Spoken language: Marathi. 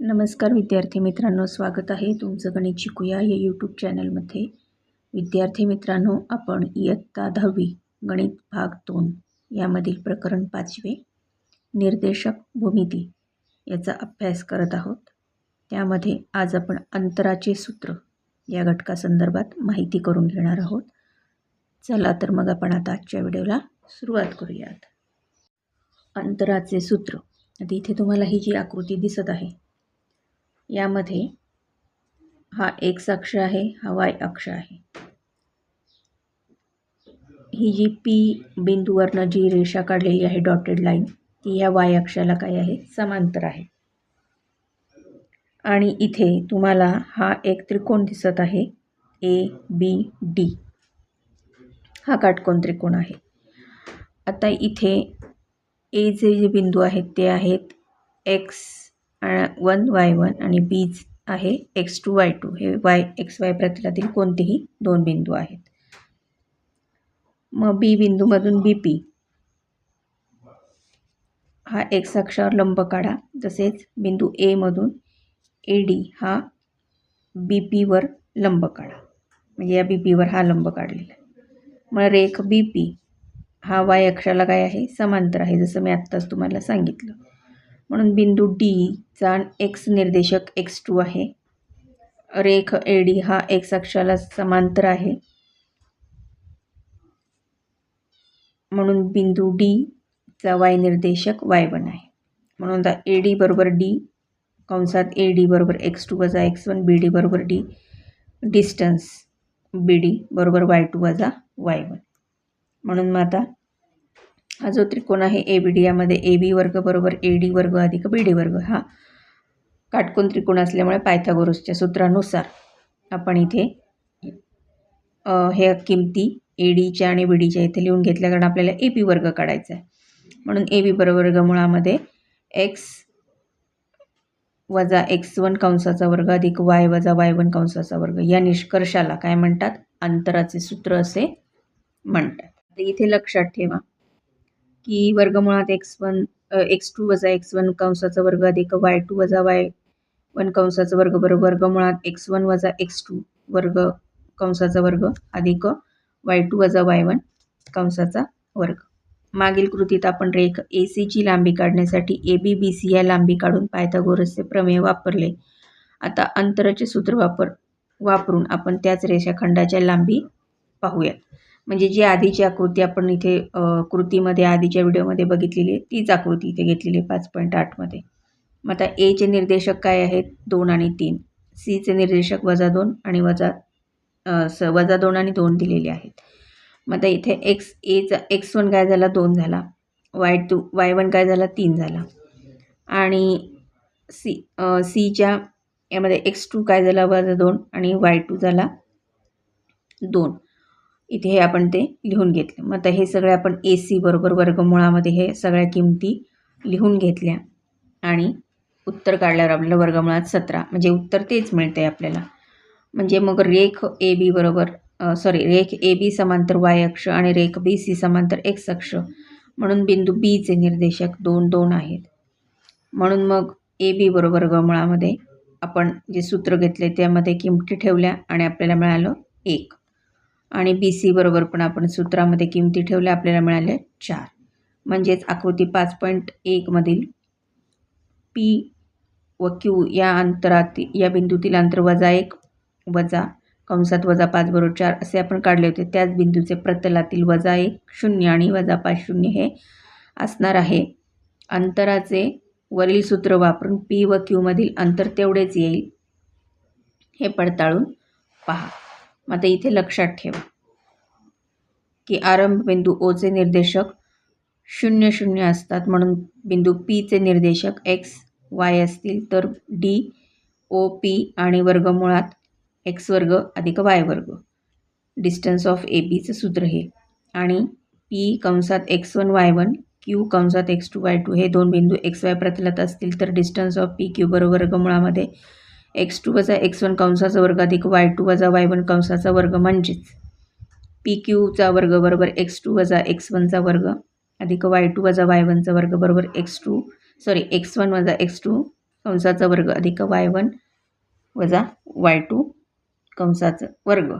नमस्कार विद्यार्थी मित्रांनो स्वागत आहे तुमचं गणित शिकूया या यूट्यूब चॅनलमध्ये विद्यार्थी मित्रांनो आपण इयत्ता दहावी गणित भाग दोन यामधील प्रकरण पाचवे निर्देशक भूमिती याचा अभ्यास करत आहोत. त्यामध्ये आज आपण अंतराचे सूत्र या घटकासंदर्भात माहिती करून घेणार आहोत. चला तर मग आपण आता आजच्या व्हिडिओला सुरुवात करूयात. अंतराचे सूत्र. आता इथे तुम्हाला ही जी आकृती दिसत आहे यामध्ये हा एक्स अक्ष आहे हा वाय अक्ष आहे. ही जी पी बिंदूवरनं जी रेषा काढलेली आहे डॉटेड लाईन ती ह्या वाय अक्षाला काय आहे? समांतर आहे. आणि इथे तुम्हाला हा एक त्रिकोण दिसत आहे ए बी डी हा काटकोन त्रिकोण आहे. आता इथे ए जे जे बिंदू आहेत ते आहेत एक्स वन वाय वन आणि बीज आहे एक्स टू वाय टू. हे वाय एक्स वाय प्रतलातील कोणतेही दोन बिंदू आहेत. मग बी बिंदूमधून बी पी. हा एक्स अक्षावर लंब काढा. तसेच बिंदू एमधून ए डी हा बी पीवर लंब काढा. म्हणजे या बी पीवर हा लंब काढलेला मग रेख बी पी हा वाय अक्षाला काय आहे? समांतर आहे. जसं मी आत्ताच तुम्हाला सांगितलं. म्हणून बिंदू डीचा एक्स निर्देशक एक्स टू आहे. रेख ए डी हा एक्स अक्षाला समांतर आहे. म्हणून बिंदू डीचा वाय निर्देशक वाय वन आहे. म्हणून आता ए डी बरोबर डी कंसात ए डी बरोबर एक्स टू वजा एक्स वन बी डी बरोबर डी डिस्टन्स बी डी बरोबर वाय टू वजा वाय वन म्हणून मग आता हा जो त्रिकोण आहे ए बी डी यामध्ये ए बी वर्ग बरोबर ए डी वर्ग अधिक बी डी वर्ग हा काटकोन त्रिकोण असल्यामुळे पायथागोरसच्या सूत्रानुसार आपण इथे हे किमती ए डीच्या आणि बी डीच्या इथे लिहून घेतल्या कारण आपल्याला ए बी वर्ग काढायचा आहे. म्हणून ए बी बरोबर वर्गमुळामध्ये एक्स वजा एक्स वन कंसाचा वर्ग अधिक वाय वजा वाय वन कंसाचा वर्ग या निष्कर्षाला काय म्हणतात? अंतराचे सूत्र असे म्हणतात. इथे लक्षात ठेवा. की वर्गमुळात एक्स वन एक्स टू वजा एक्स वन कंसाचा वर्ग अधिक वाय टू वजा वाय वन कंसाचा वर्ग बरोबर वर्गमुळात एक्स वन वजा एक्स टू वर्ग कंसाचा वर्ग अधिक वाय टू वजा वाय वन कंसाचा वर्ग. मागील कृतीत आपण रेख ए सीची लांबी काढण्यासाठी ए बी बी सी या लांबी काढून पायथागोरसचे प्रमेय वापरले. आता अंतराचे सूत्र वापर वापरून आपण त्याच रेषाखंडाच्या लांबी पाहूयात. म्हणजे जी आधीची आकृती आपण इथे कृतीमध्ये आधीच्या व्हिडिओमध्ये बघितलेली आहे तीच आकृती इथे घेतलेली आहे पाच पॉईंट आठमध्ये मग आता एचे निर्देशक काय आहेत? दोन आणि तीन. सीचे निर्देशक वजा दोन आणि वजा स वजा दोन आणि दोन दिलेले आहेत. मग आता इथे एक्स एचा एक्स वन काय झाला? दोन झाला. वाय टू वाय वन काय झाला? तीन झाला. आणि सी सीच्या यामध्ये एक्स टू काय झाला? वजा दोन आणि वाय टू झाला. दोन. इथे हे आपण ते लिहून घेतले. मग आता हे सगळे आपण ए सी बरोबर वर्गमुळामध्ये हे सगळ्या किमती लिहून घेतल्या आणि उत्तर काढल्यावर आपल्याला वर्गमुळात सतरा. म्हणजे उत्तर तेच मिळते आपल्याला. म्हणजे मग रेख ए बी बरोबर सॉरी रेख ए बी समांतर वाय अक्ष आणि रेख बी सी समांतर एक्स अक्ष. म्हणून बिंदू बीचे निर्देशक दोन दोन आहेत. म्हणून मग ए बी बरोबर वर्गमुळामध्ये आपण जे सूत्र घेतले त्यामध्ये किमती ठेवल्या आणि आपल्याला मिळालं एक. आणि बी सी बरोबर पण आपण सूत्रामध्ये किमती ठेवल्या आपल्याला मिळाल्या चार. म्हणजेच आकृती पाच पॉईंट एकमधील पी व क्यू या अंतरात या बिंदूतील अंतर वजा एक वजा कंसात वजा पाच बरोबर चार असे आपण काढले होते. त्याच बिंदूचे प्रतलातील वजा एक शून्य आणि वजा पाच शून्य हे असणार आहे. अंतराचे वरील सूत्र वापरून पी व क्यूमधील अंतर तेवढेच येईल. हे पडताळून पहा. मग आता इथे लक्षात ठेवा. की आरंभ बिंदू ओचे निर्देशक शून्य शून्य असतात. म्हणून बिंदू पीचे निर्देशक एक्स वाय असतील तर डी ओ पी आणि वर्गमुळात एक्स वर्ग अधिक वाय वर्ग. डिस्टन्स ऑफ ए बीचं सूत्र हे. आणि पी कंसात x one y one Q कंसात एक्स टू वाय टू हे दोन बिंदू एक्स वाय प्रतलात असतील तर डिस्टन्स ऑफ पी क्यू बरोबर वर्गमुळामध्ये एक्स टू वजा एक्स वन कंसाचा वर्ग अधिक वाय टू वजा वाय वन कंसाचा वर्ग म्हणजेच पी क्यूचा वर्ग बरोबर एक्स टू वजा एक्स वनचा वर्ग अधिक वाय टू वजा वाय वनचा वर्ग बरोबर x two sorry x one वजा एक्स टू कंसाचा वर्ग अधिक वाय वन वजा वाय टू कंसाचं वर्ग.